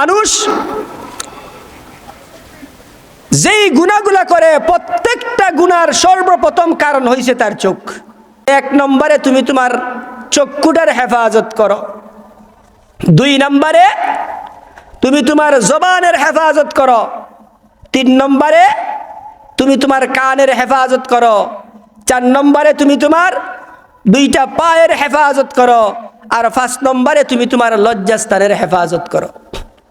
মানুষ যেই গুণাগুলা করে, প্রত্যেকটা গুনার সর্বপ্রথম কারণ হয়েছে তার চোখ। এক নম্বরে তুমি তোমার চক্ষুটার হেফাজত করো। দুই নম্বরে তুমি তোমার জবানের হেফাজত করো। তিন নম্বরে তুমি তোমার কানের হেফাজত করো। চার নম্বরে তুমি তোমার দুইটা পায়ের হেফাজত করো। আর পাঁচ নম্বরে তুমি তোমার লজ্জাস্থানের হেফাজত করো।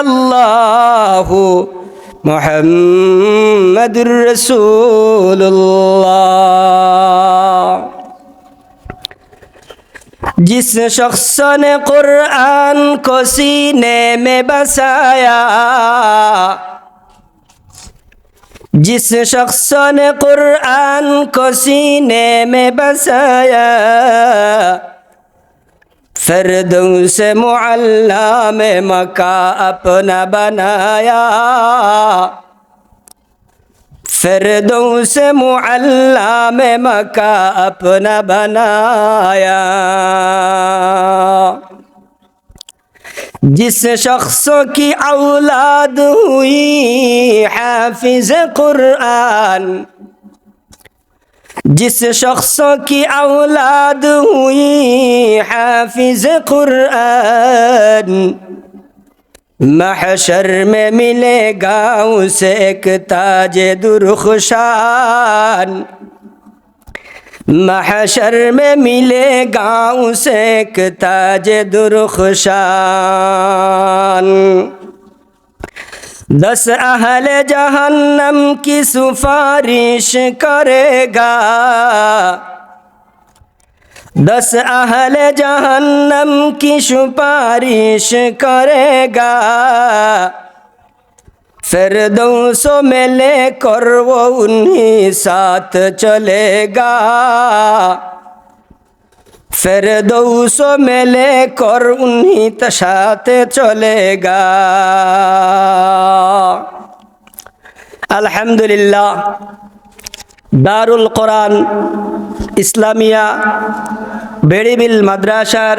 আল্লাহ মোহাম্মদুর রসুল্লাহ جس شخص نے قرآن کو سینے میں بسایا جس شخص نے قرآن کو سینے میں بسایا فردوں سے معلہ میں مکہ اپنا بنایا فردوں سے معلہ میں مکہ اپنا بنایا جس شخص کی اولاد ہوئی حافظ قرآن جس شخص کی اولاد ہوئی، حافظ قرآن۔ محشر میں ملے گا اسے ایک تاج درخشان۔ محشر میں ملے گا اسے ایک تاج درخشان۔ दस अहल जहन्नम की सिफारिश करेगा। दस अहल जहन्नम की सिफारिश करेगा। फिर दो में लेकर वो उन्हीं साथ चलेगा। ফেরদৌস মেলে কর উন্নীত সাথে চলে গা। আলহামদুলিল্লাহ, দারুল কোরআন, ইসলামিয়া, বেড়িবিল মাদ্রাসার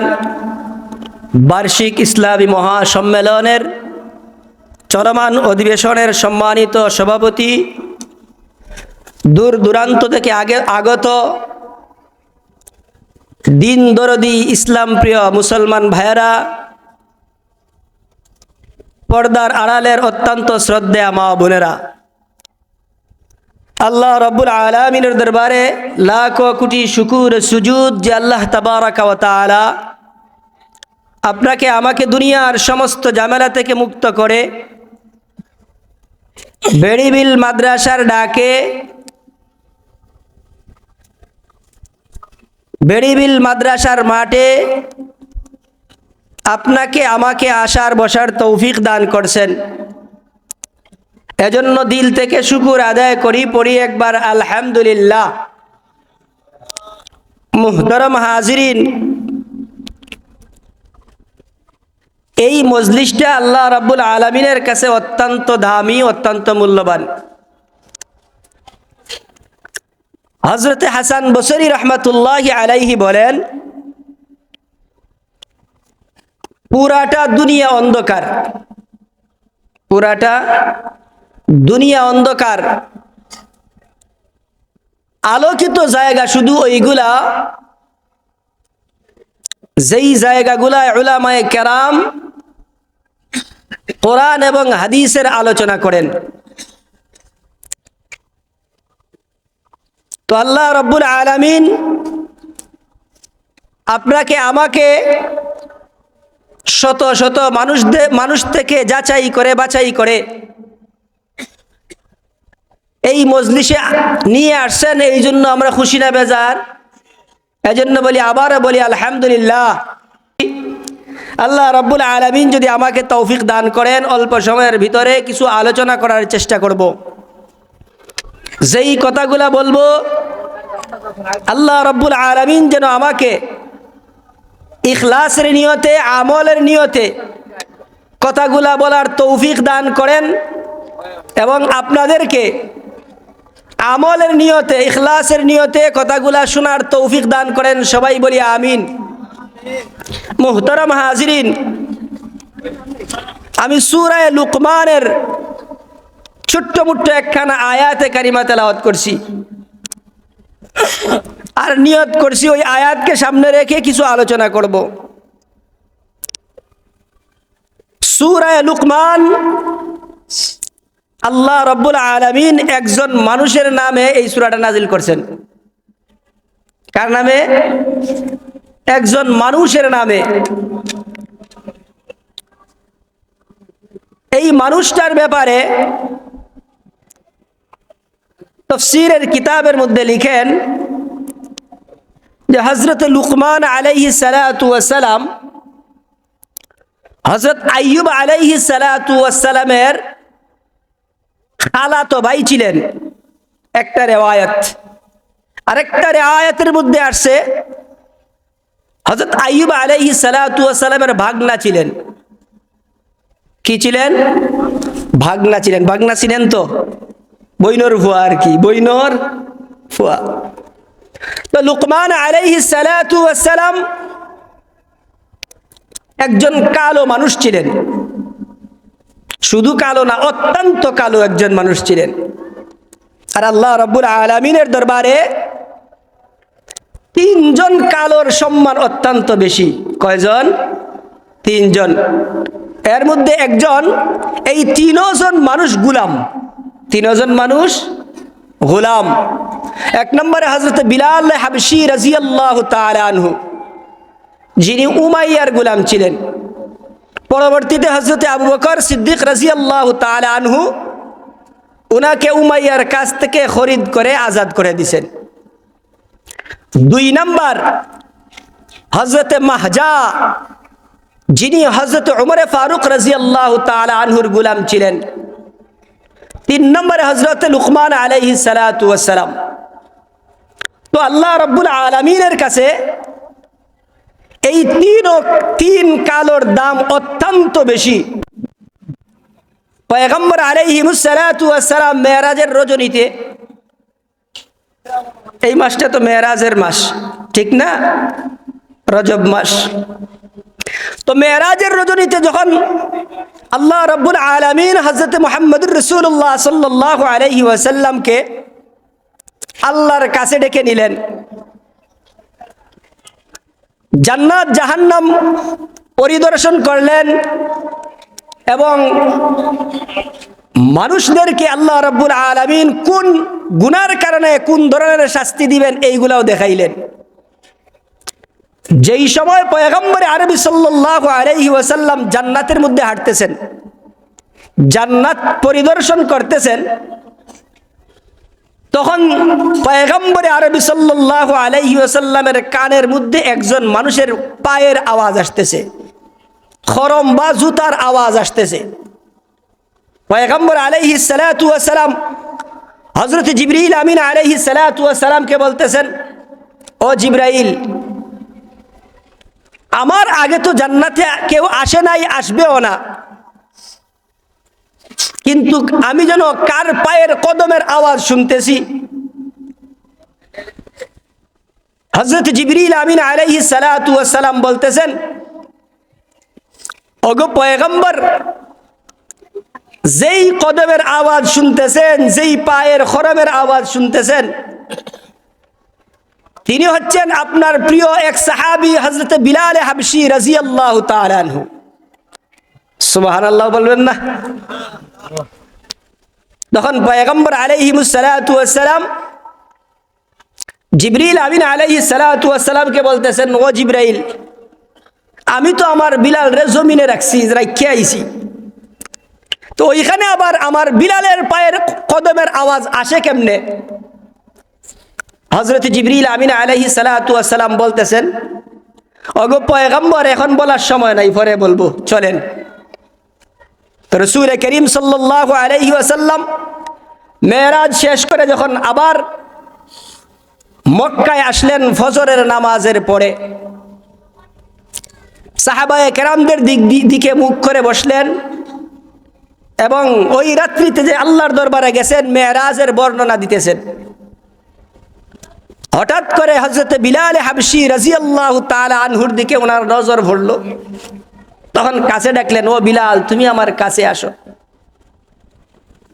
বার্ষিক ইসলামী মহাসম্মেলনের চরমান অধিবেশনের সম্মানিত সভাপতি, দূর দূরান্ত থেকে আগে আগত দিন দরদি ইসলাম প্রিয় মুসলমান ভাইয়েরা, পর্দার আড়ালের অত্যন্ত শ্রদ্ধা মা বোনেরা। আল্লাহ রব্বুল আলমিনের দরবারে লাখ কোটি শুকুর সুজুদ যে আল্লাহ তাবারাকা ওয়া আপনাকে আমাকে দুনিয়ার সমস্ত জামেলা থেকে মুক্ত করে, বেড়িবিল মাদ্রাসার ডাকে বেড়িবিল মাদ্রাসার মাঠে আপনাকে, আমাকে আসার, বসার তৌফিক দান করছেন। এজন্য দিল থেকে শুকুর আদায় করি, পড়ি একবার, আলহামদুলিল্লাহ। মুহতরম হাজিরিন, এই মজলিসটা আল্লাহ রাব্বুল আলমিনের কাছে অত্যন্ত দামি, অত্যন্ত মূল্যবান। হজরতে হাসান বসরি রহমতুল্লাহ আলাইহি বলেন, পুরাটা দুনিয়া অন্ধকার। পুরাটা দুনিয়া অন্ধকার। আলোকিত জায়গা শুধু ওইগুলা, যেই জায়গাগুলায় উলামায়ে কেরাম কোরআন এবং হাদিসের আলোচনা করেন। তো আল্লাহ রব্বুল আলামিন আপনাকে, আমাকে শত শত মানুষদের, মানুষ থেকে যাচাই করে, বাছাই করে এই মজলিসে নিয়ে আসছেন। এই জন্য আমরা খুশি না বেজার। এজন্য বলি, আবারও বলি, আলহামদুলিল্লাহ। আল্লাহ রব্বুল আলমিন যদি আমাকে তৌফিক দান করেন, অল্প সময়ের ভিতরে কিছু আলোচনা করার চেষ্টা করব। যেই কথাগুলা বলব আল্লাহ রব্বুল আলমিন যেন আমাকে ইখলাসের নিয়তে, আমলের নিয়তে কথাগুলা বলার তৌফিক দান করেন এবং আপনাদেরকে আমলের নিয়তে, ইখলাসের নিয়তে কথাগুলা শোনার তৌফিক দান করেন। সবাই বলি আমিন। মুহতারাম হাজরিন, আমি সুরায় লুকমানের ছোট্ট মুট্ট একখানা আয়াতে কারিমা তেলাওয়াত করছি। আর নিয়ত করছি, ওই আয়াতকে সামনে রেখে কিছু আলোচনা করব। সুরায় লুকমান, আল্লাহ রব্বুল আলমিন একজন মানুষের নামে এই সুরাটা নাজিল করছেন। কার নামে? একজন মানুষের নামে। এই মানুষটার ব্যাপারে তফসিরের কিতাবের মধ্যে লিখেন যে হজরত লুকমান আলাইহি সালাম হজরত আইয়ুব আলাইহি সালামের খালাতো ভাই ছিলেন। একটা রেওয়ায়ত। আরেকটা রেওয়ায়তের মধ্যে আসছে হজরত আইয়ুব আলাইহি সালামের ভাগনা ছিলেন। কি ছিলেন? ভাগনা ছিলেন। ভাগনা ছিলেন তো? বৈনর ফুয়া আর কি বৈনর ফুয়া তো লুকমান আলাইহি সালাম একজন কালো মানুষ ছিলেন। শুধু কালো না, অত্যন্ত কালো একজন মানুষ ছিলেন। আর আল্লাহ রব্বুল আলমিনের দরবারে তিনজন কালোর সম্মান অত্যন্ত বেশি। কয়জন? তিনজন। এর মধ্যে একজন, এই তিনজন মানুষ গুলাম। তিনজন মানুষ গোলাম। এক নম্বরে হজরত বিলাল হাবশি রাজিয়াল্লাহ তালানহু যিনি উমাইয়ার গুলাম ছিলেন। পরবর্তীতে হজরত আবু বকর সিদ্দিক রাজিয়াল্লাহ তালানহু উনাকে উমাইয়ার কাছ থেকে খরিদ করে আজাদ করে দিছেন। দুই নম্বর হজরত মাহজা, যিনি হজরত উমরে ফারুক রাজি আল্লাহ আনহুর গুলাম ছিলেন। তিন নম্বরে হজরত লুকমান আলহি সালাম তো আল্লাহ রব্বুল আলমিনের কাছে এই তিন তিন কালোর দাম অত্যন্ত বেশি। পয়গম্বর আলাইহিমুসালাম মেয়েরাজের রজনীতে, এই মাসটা তো মেয়েরাজের মাস, ঠিক না? রজব মাস। তো মেয়েরাজের রজনীতে যখন আল্লাহ রব্বুল আলমিন হজরত মোহাম্মদুর রসুল্লাহ সাল্লাহ আলহি ওয়াসাল্লামকে আল্লাহর কাছে ডেকে নিলেন। জান্নাত, জাহান্নাম পরিদর্শন করলেন এবং মানুষদেরকে আল্লাহ রব্বুল আলমিন কোন গুনার কারণে, কোন ধরনের শাস্তি দিবেন এইগুলাও দেখাইলেন। যেই সময় পয়গম্বরে আরবি সাল্লাহ আলহি ওয়াসাল্লাম জান্নাতের মধ্যে হাঁটতেছেন, জান্নাত পরিদর্শন করতেছেন, তখন পয়গম্বরে আরবি সাল্লাহ আলহি ওয়াসাল্লামের কানের মধ্যে একজন মানুষের পায়ের আওয়াজ আসতেছে, খরম বা জুতার আওয়াজ আসতেছে। পয়গম্বর আলহি সালাম হজরত জিবরিল আমিন আলহি সালামকে বলতেছেন, ও জিব্রাইল আমার আগে তো জান্নাতে কেউ আসে নাই, আসবেও না। কিন্তু আমি যেন কার পায়ের কদমের আওয়াজ শুনতেছি। হজরত জিবরিল আমিন আলাইহি সালাম বলতেছেন অগো পয়গম্বর, যেই কদমের আওয়াজ শুনতেছেন, যেই পায়ের খরমের আওয়াজ শুনতেছেন তিনি হচ্ছেন আপনার প্রিয় এক সাহাবি হজরত বিলাল হাবশি রাজি আল্লাহ তালু সুবাহান আল্লাহ বলবেন না? তখন পয়গম্বর আলাইহিমুসালাম জিবরিল আমিন আলাইহি সালাতামকে বলতেছেন, ও জিব্রাইল, আমি তো আমার বিলাল রে জমিনে রাখছি রাখে আইছি? তো ওইখানে আবার আমার বিলালের পায়ের কদমের আওয়াজ আসে কেমনে? হজরত জিবরিল আমিন আলহি সালাতাম বলতেছেন, অগো পয়গম্বর, এখন বলার সময় নাই, পরে বলব, চলেন। রসুল করিম সাল্লাহ আলাইহি আসাল্লাম মেয়েরাজ শেষ করে যখন আবার মক্কায় আসলেন ফজরের নামাজের পরে, সাহাবায়ে কেরামদের দিক দিকে মুখ করে বসলেন এবং ওই রাত্রিতে যে আল্লাহর দরবারে গেছেন, মেয়েরাজের বর্ণনা দিতেছেন। হঠাৎ করে হজরত বিলাল হাবসি রাজিয়াল্লাহ তালা আনহুর দিকে ওনার নজর ভরল। তখন কাছে ডাকলেন, ও বিলাল, তুমি আমার কাছে আসো।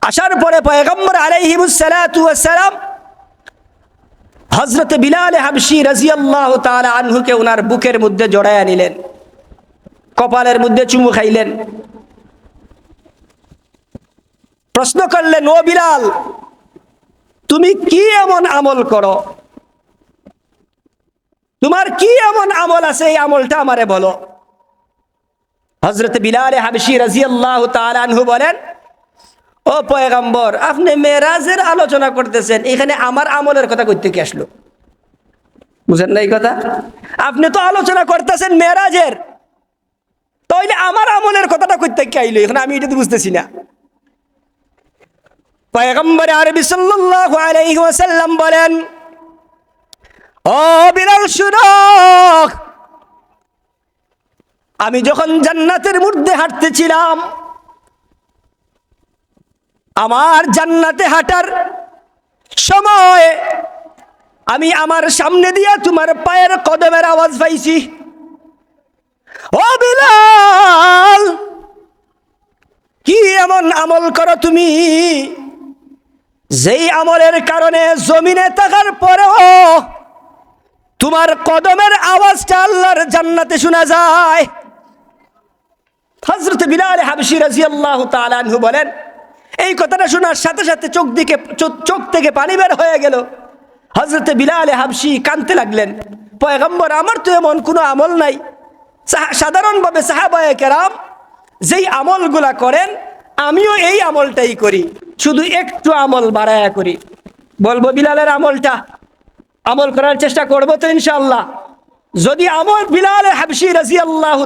আসার পরে পয়গম্বর আলাইহিমুসালাম হজরত বিলাল হাবসি রাজিয়াল্লাহ তালা আনহুকে ওনার বুকের মধ্যে জড়াইয়া নিলেন, কপালের মধ্যে চুমু খাইলেন। প্রশ্ন করলেন, ও বিলাল, তুমি কি এমন আমল করো? তোমার কি এমন আমল আছে? এই আমলটা আমারে বলো। হজরত বিলাল হাবসি রাজিয়াল্লাহ তালানহু বলেন, ও পয়গাম্বর, আপনি মেরাজের আলোচনা করতেছেন। এখানে আমার আমলের কথা করতে কি আসলো? বুঝেন না এই কথা? আপনি তো আলোচনা করতেছেন মেরাজের তাইলে আমার আমলের কথাটা করতে কি আইলো? এখানে আমি এটা তো বুঝতেছি না। পয়গম্বর আরবি সাল্লাল্লাহু আলাইহি ওয়াসাল্লাম বলেন ও বিলাল শুনো আমি যখন জান্নাতের মধ্যে হাঁটতেছিলাম, আমার জান্নাতে হাঁটার সময় আমি আমার সামনে দিয়ে তোমার পায়ের কদমের আওয়াজ পাইছি। ও বিলাল, কি এমন আমল করো তুমি? যেই আমলের কারণে জমিনে থাকার পরেও তোমার কদমের আওয়াজটা আল্লাহর জান্নাতে শোনা যায়। হজরত বিলাল হাবসি রাজি আল্লাহ তালানহু বলেন, এই কথাটা শোনার সাথে সাথে চোখ দিকে, চোখ থেকে পানি বের হয়ে গেল। হজরত বিলাল হাবসি কানতে লাগলেন, পয়গম্বর, আমার তো এমন কোনো আমল নাই। সাধারণভাবে সাহাবায় কেরাম যেই আমলগুলা করেন, আমিও এই আমলটাই করি, শুধু একটু আমল বাড়ায়া করি। বলব, বিলালের আমলটা আমল করার চেষ্টা করব তো ইনশাল্লাহ যদি আমল বিলাল হাবসি রাজি আল্লাহ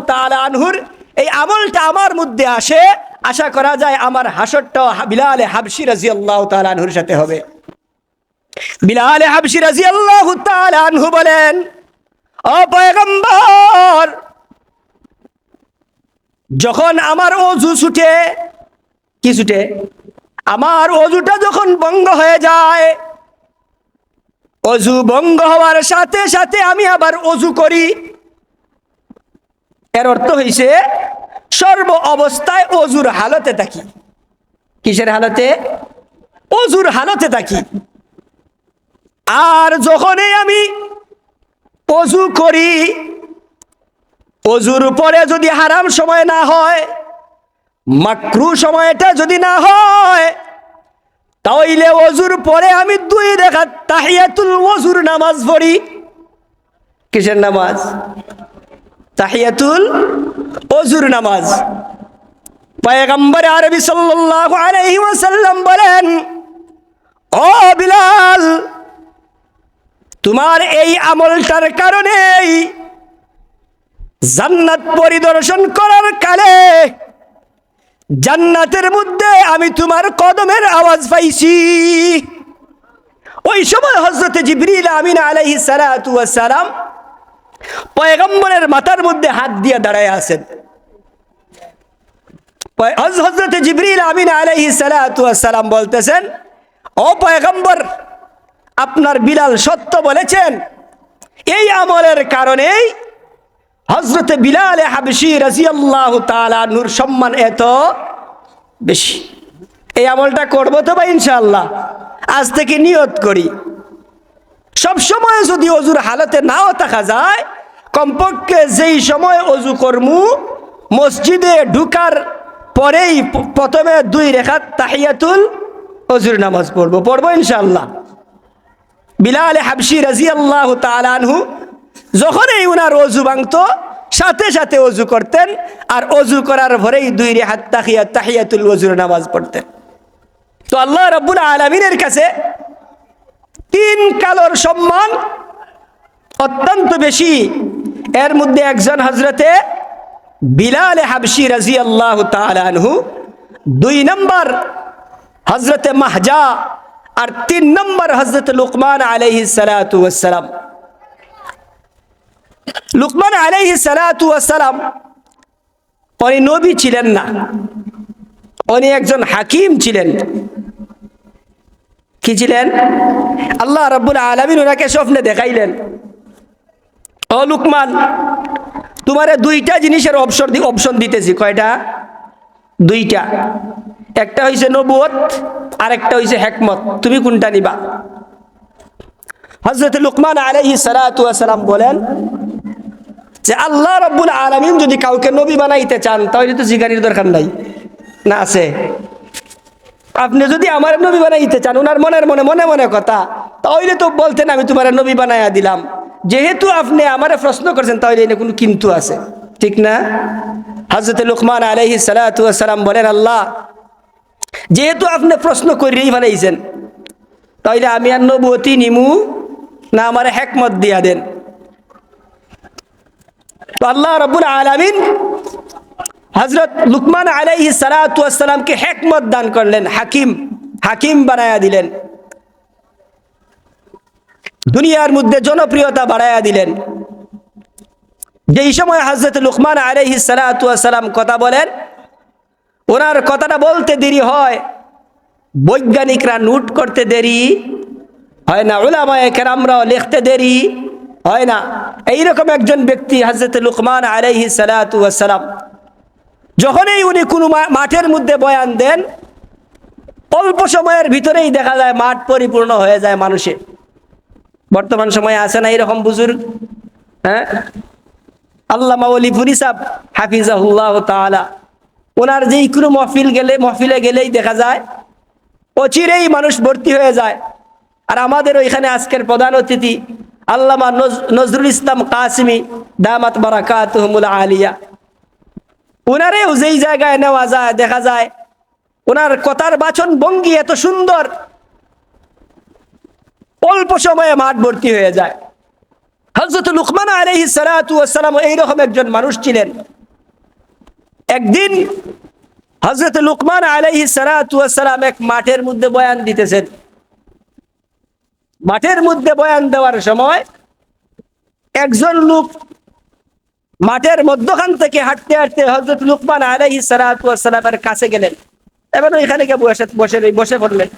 আনহুর এই আমলটা আমার মধ্যে আসে, আশা করা যায় আমার হাসরটাও বিলাল হাবসি রাজি আল্লাহ আনহুর সাথে হবে। বিলাল হাবসি রাজি আল্লাহ আনহু বলেন অপয়গম্বর যখন আমার অজু ছুটে, কি ছুটে? আমার অজুটা যখন বঙ্গ হয়ে যায় অজু বঙ্গ হওয়ার সাথে সাথে আমি আবার অজু করি। এর অর্থ হইছে, সর্ব অবস্থায় অজুর হালতে থাকি। কিসের হালতে? অজুর হালতে থাকি। আর যখনই আমি অজু করি, অজুর পরে যদি হারাম সময় না হয়, মাকরু সময়টা যদি না হয় তাইলে অজুর পরে আমি দুই রেখা তাহিয়াতুল অজুর নামাজ পড়ি। কিসের নামাজ? তাহিয়াতুল অজুর নামাজ। পয়গম্বর আরবি সাল্লাল্লাহু আলাইহি ওয়াসাল্লাম বলেন, ও বিলাল, তোমার এই আমলটার কারণেই জান্নাত পরিদর্শন করার কালে জান্নাতের মধ্যে আমি তোমার কদমের আওয়াজ পাইছি। ওই সময় হজরত জিবরিল আমিন আলাইহি সালাম পয়গম্বরের মাথার মধ্যে হাত দিয়ে দাঁড়ায় আছেন। হজরত জিবরিল আমিন আলাইহি সালাম বলতেছেন, ও পয়গম্বর, আপনার বিলাল সত্য বলেছেন, এই আমলের কারণেই হজরতে বিলাল হাবসি রাজিয়াল্লাহ তালা নূর সম্মান এত বেশি। এই আমলটা করব তো বা ইনশাল্লাহ আজ থেকে নিয়ত করি। সব সময় যদি অজুর হালতে নাও থাকা যায়, কমপক্ষে যেই সময় অজু কর্মু, মসজিদে ঢুকার পরেই প্রথমে দুই রেখাত তাহিয়াতুল অজুর নামাজ পড়ব। পড়ব ইনশাল্লাহ বিলাল হাবসি রাজি আল্লাহ তালানহু যখনই উনার অজু ভাঙত, সাথে সাথে অজু করতেন, আর অজু করার ভরেই দুই রেহাত তাহিয়া, তাহিয়াতুল অজুর নামাজ পড়তেন। তো আল্লাহ রব্বুল আলমিনের কাছে তিন কালোর সম্মান অত্যন্ত বেশি। এর মধ্যে একজন হজরতে বিলাল হাবশি রাজি আল্লাহ আনহু, দুই নম্বর হজরতে মাহজা, আর তিন নম্বর হজরত লুকমান সালাতু ওয়াসসালাম লুকমান আলাইহি ওয়াসসালাম, উনি নবী ছিলেন না। উনি একজন হাকিম ছিলেন। কি ছিলেন? আল্লাহ রব্বুল আলমিন ওনাকে স্বপ্নে দেখাইলেন। ও লুকমান, তোমারে দুইটা জিনিসের অপশন অপশন দিতেছি। কয়টা? দুইটা। একটা হইছে নবুয়ত আর একটা হইছে হেকমত। তুমি কোনটা নিবা? হজরত লুকমান আলাইহি সালাম বলেন যে আল্লাহ রব্বুল আলমিন যদি কাউকে নবী বানাইতে চান, তাহলে তো জিগানির দরকার নাই। না আছে? আপনি যদি আমার নবী বানাইতে চান ওনার মনের মনে মনে মনে কথা, তাহলে তো বলতেন আমি তোমার নবী বানাইয়া দিলাম। যেহেতু আপনি আমারে প্রশ্ন করছেন, তাহলে এনে কোনো কিন্তু আছে। ঠিক না? হজরত লুকমান আলহি সালাম বলেন, আল্লাহ, যেহেতু আপনি প্রশ্ন করেই বানাইছেন, তাহলে আমি আর নবতী নিমু না আমার হেকমত দিয়া দেন। তো আল্লাহ রব্বুল আলমিন হজরত লুকমান আলাইহি সালাতামকে হেকমত দান করলেন, হাকিম হাকিম বানায়া দিলেন। দুনিয়ার মধ্যে জনপ্রিয়তা বাড়ায়া দিলেন। যেই সময় হজরত লুকমান আলাইহি সালাতাম কথা বলেন, ওনার কথাটা বলতে দেরি হয়, বৈজ্ঞানিকরা নোট করতে দেরি হয় না ওলামায় কেরামরাও লিখতে দেরি? হয় না। এইরকম একজন ব্যক্তি হজরত লুকমান আলাইহি সালাতাম যখনই উনি কোনো মাঠের মধ্যে বয়ান দেন, অল্প সময়ের ভিতরেই দেখা যায় মাঠ পরিপূর্ণ হয়ে যায় মানুষে বর্তমান সময়ে আছে না এরকম বুজুর্গ? হ্যাঁ? আল্লামা অলি ফুরিসাব হাফিজাহুল্লাহ তালা ওনার যেই কোনো মহফিল গেলে মহফিলে গেলেই দেখা যায়, অচিরেই মানুষ ভর্তি হয়ে যায়। আর আমাদের ওইখানে আজকের প্রধান অতিথি আল্লামা নজরুল ইসলাম কাসমি, দামাত বারাকাত আলিয়া। ওনারেও যেই জায়গায় নেওয়া যায়, দেখা যায় ওনার কথার বাচন ভঙ্গি এত সুন্দর। অল্প সময়ে মাঠ ভর্তি হয়ে যায়। হজরত লুকমান আলহি সালাম এইরকম একজন মানুষ ছিলেন। একদিন হজরত লুকমান আলহি সালাম এক মাঠের মধ্যে বয়ান দিতেছেন। মাঠের মধ্যে বয়ান দেওয়ার সময় একজন লোক মাঠের মধ্যখান থেকে হাঁটতে হাঁটতে হজরত লুকমান আলাইহি সালামের কাছে গেলেন। এবার ওইখানে গিয়ে বসে বসে বসে পড়লেন।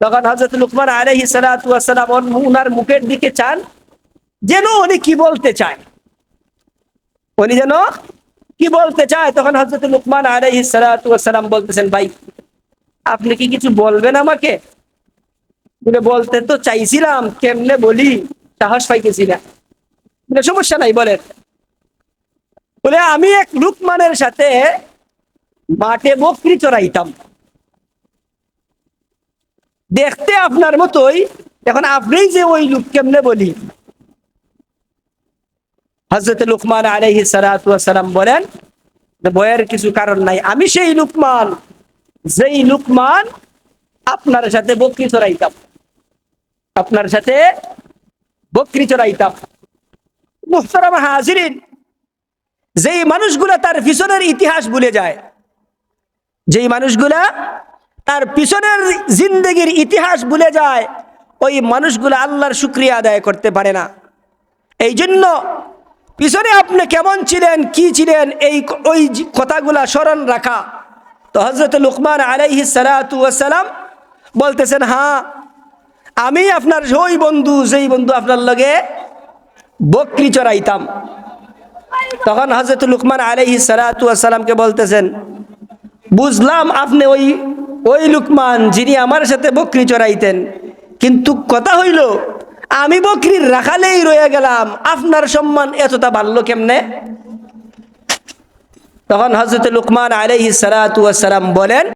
তখন হজরত লুকমান আলাইহি সালাম উনার মুখের দিকে চান, যেন উনি কি বলতে চায়। উনি যেন কি বলতে চায়। তখন হজরত লুকমান আলাইহি সালাম বলতেছেন, ভাই, আপনি কি কিছু বলবেন আমাকে? বলে বলতে তো চাইছিলাম, কেমনে বলি? সাহস পাইতেছি না। সমস্যা নাই, বলেন। বলে, আমি এক লুকমানের সাথে মাঠে বকরি চড়াইতাম। দেখতে আপনার মতোই, এখন আপনি যে ওই লুক কেমনে বলি? হজরত লুকমান আলহি সালাম বলেন বয়ের কিছু কারণ নাই, আমি সেই লুকমান, যেই লুকমান আপনার সাথে বকরি চড়াইতাম। আপনার সাথে বকরি চড়াইতাম মুহতারাম হাজিরিন, যেই মানুষগুলা তার পিছনের ইতিহাস ভুলে যায়, যেই মানুষগুলা তার পিছনের জিন্দগির ইতিহাস ভুলে যায়, ওই মানুষগুলো আল্লাহর শুক্রিয়া আদায় করতে পারে না। এই জন্য পিছনে আপনি কেমন ছিলেন, কি ছিলেন, এই ওই কথাগুলা স্মরণ রাখা। তো হজরত লুকমান আলাইহি বলতেছেন হ্যাঁ আমি আপনার ওই বন্ধু, যেই বন্ধু আপনার লগে বকরি চড়াইতাম। তখন হজরত লুকমান আলহি সালাতামকে বলতেছেন, বুঝলাম আপনি ওই ওই লুকমান যিনি আমার সাথে বকরি চড়াইতেন। কিন্তু কথা হইল, আমি বকরির রাখালেই রয়ে গেলাম। আপনার সম্মান এতটা বাড়লো কেমনে? তখন হজরত লুকমান আলহি সালাতাম বলেন